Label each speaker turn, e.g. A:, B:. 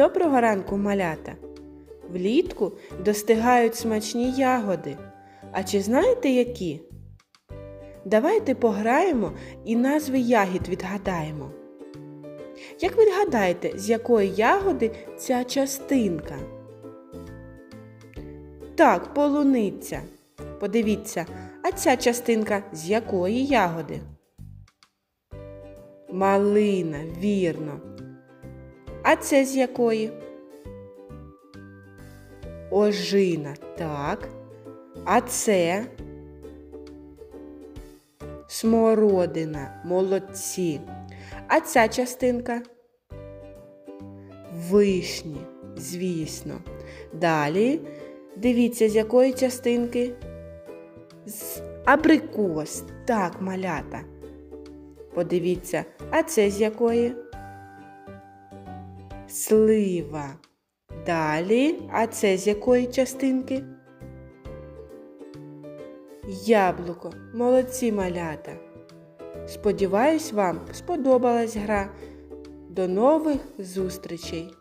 A: Доброго ранку, малята! Влітку достигають смачні ягоди. А чи знаєте які? Давайте пограємо і назви ягід відгадаємо. Як ви гадаєте, з якої ягоди ця частинка? Так, полуниця. Подивіться, а ця частинка з якої ягоди? Малина, вірно. А це з якої? Ожина, так. А це смородина, молодці. А ця частинка? Вишні, звісно. Далі дивіться, з якої частинки? З абрикос. Так, малята. Подивіться, а це з якої? Слива. Далі, а це з якої частинки? Яблуко. Молодці малята. Сподіваюсь, вам сподобалась гра. До нових зустрічей!